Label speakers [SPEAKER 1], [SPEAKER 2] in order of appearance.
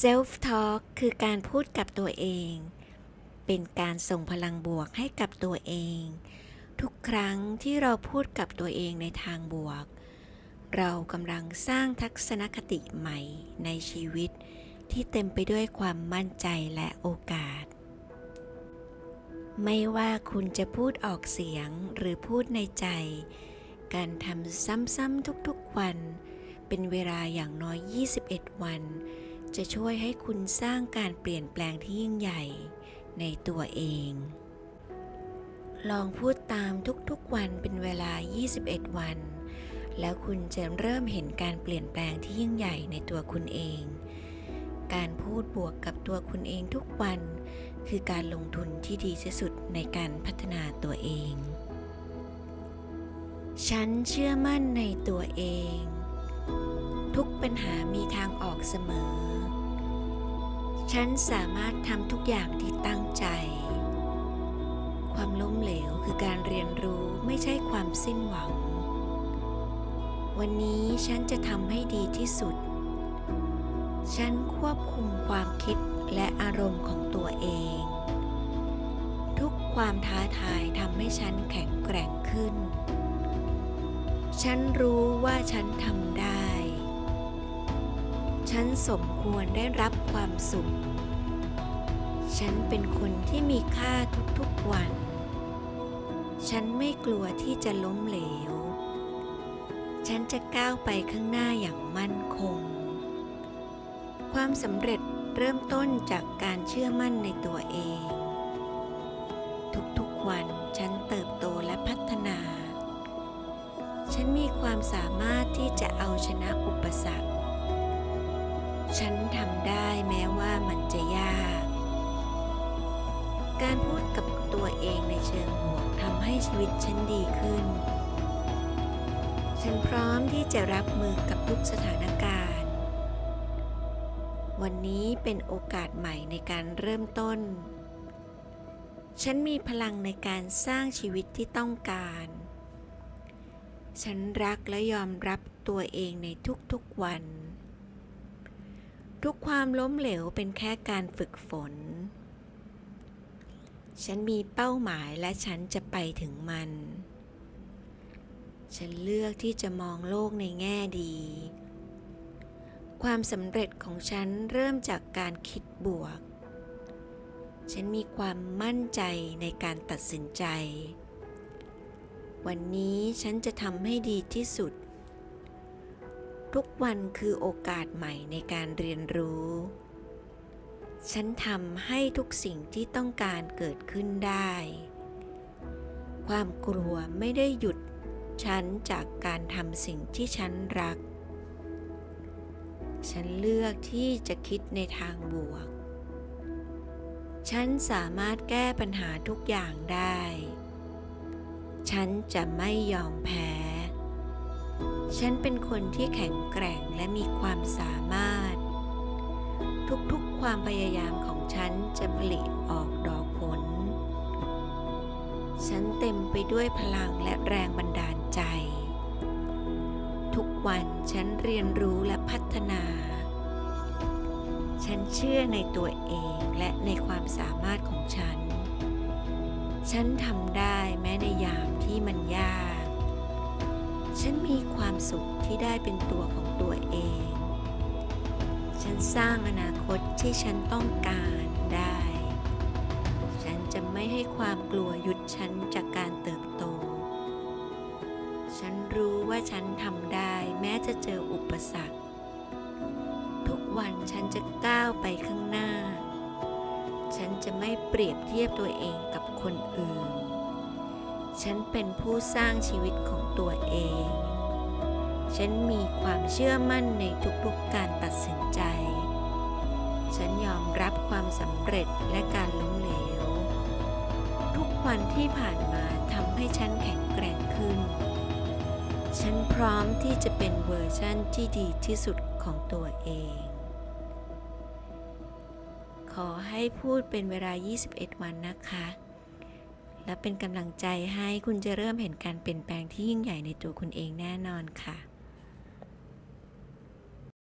[SPEAKER 1] Self Talk คือการพูดกับตัวเอง เป็นการส่งพลังบวกให้กับตัวเอง ทุกครั้งที่เราพูดกับตัวเองในทางบวก เรากำลังสร้างทัศนคติใหม่ในชีวิต ที่เต็มไปด้วยความมั่นใจและโอกาส ไม่ว่าคุณจะพูดออกเสียงหรือพูดในใจ การทำซ้ำๆทุกๆวัน เป็นเวลาอย่างน้อย 21 วัน จะช่วยให้คุณสร้างการเปลี่ยนแปลงที่ยิ่งใหญ่ในตัวเอง ลองพูดตามทุกๆวันเป็นเวลา 21 วัน แล้วคุณจะเริ่มเห็นการเปลี่ยนแปลงที่ยิ่งใหญ่ในตัวคุณเอง การพูดบวกกับตัวคุณเองทุกวัน คือการลงทุนที่ดีที่สุดในการพัฒนาตัวเอง ฉันเชื่อมั่นในตัวเอง ทุกปัญหามีทางออกเสมอ ฉันสามารถทำทุกอย่างที่ตั้งใจ ความล้มเหลวคือการเรียนรู้ไม่ใช่ความสิ้นหวัง วันนี้ฉันจะทำให้ดีที่สุด ฉันควบคุมความคิดและอารมณ์ของตัวเอง ทุกความท้าทายทำให้ฉันแข็งแกร่งขึ้น ฉันรู้ว่าฉันทำได้ ฉันสมควรได้รับความสุข ฉันเป็นคนที่มีค่าทุกๆวัน ฉันไม่กลัวที่จะล้มเหลว ฉันจะก้าวไปข้างหน้าอย่างมั่นคง ความสำเร็จเริ่มต้นจากการเชื่อมั่นในตัวเอง ทุกๆวันฉันเติบโตและพัฒนา ฉันมีความสามารถที่จะเอาชนะอุปสรรค ฉันทำได้แม้ว่ามันจะยาก การพูดกับตัวเองในเชิงบวกทำให้ชีวิตฉันดีขึ้น ฉันพร้อมที่จะรับมือกับทุกสถานการณ์ วันนี้เป็นโอกาสใหม่ในการเริ่มต้น ฉันมีพลังในการสร้างชีวิตที่ต้องการ ฉันรักและยอมรับตัวเองในทุกๆวัน ทุกความล้มเหลวเป็นแค่การฝึกฝน ฉันมีเป้าหมายและฉันจะไปถึงมัน ฉันเลือกที่จะมองโลกในแง่ดี ความสำเร็จของฉันเริ่มจากการคิดบวก ฉันมีความมั่นใจในการตัดสินใจ วันนี้ฉันจะทำให้ดีที่สุด ทุกวันคือโอกาสใหม่ในการเรียนรู้ ฉันทำให้ทุกสิ่งที่ต้องการเกิดขึ้นได้ ความกลัวไม่ได้หยุดฉันจากการทำสิ่งที่ฉันรัก ฉันเลือกที่จะคิดในทางบวก ฉันสามารถแก้ปัญหาทุกอย่างได้ ฉันจะไม่ยอมแพ้ ฉันเป็นคนที่แข็งแกร่งและมีความสามารถ ทุกๆความพยายามของฉันจะผลิออกดอกผล ฉันเต็มไปด้วยพลังและแรงบันดาลใจ ทุกวันฉันเรียนรู้และพัฒนา ฉันเชื่อในตัวเองและในความสามารถของฉัน ฉันทำได้แม้ในยามที่มันย สุขที่ได้เป็นตัวของตัวเอง ฉันสร้างอนาคตที่ฉันต้องการได้ ฉันจะไม่ให้ความกลัวหยุดฉันจากการเติบโต ฉันรู้ว่าฉันทำได้แม้จะเจออุปสรรค ทุกวันฉันจะก้าวไปข้างหน้า ฉันจะไม่เปรียบเทียบตัวเองกับคนอื่นฉันเป็นผู้สร้างชีวิตของตัวเอง ฉันมีความเชื่อมั่นในทุกๆการตัดสินใจ ฉันยอมรับความสำเร็จและการล้มเหลว ทุกวันที่ผ่านมาทำให้ฉันแข็งแกร่งขึ้น ฉันพร้อมที่จะเป็นเวอร์ชั่นที่ดีที่สุดของตัวเอง ขอให้พูดเป็นเวลา 21 วันนะคะ และเป็นกำลังใจให้คุณจะเริ่มเห็นการเปลี่ยนแปลงที่ยิ่งใหญ่ในตัวคุณเองแน่นอนค่ะ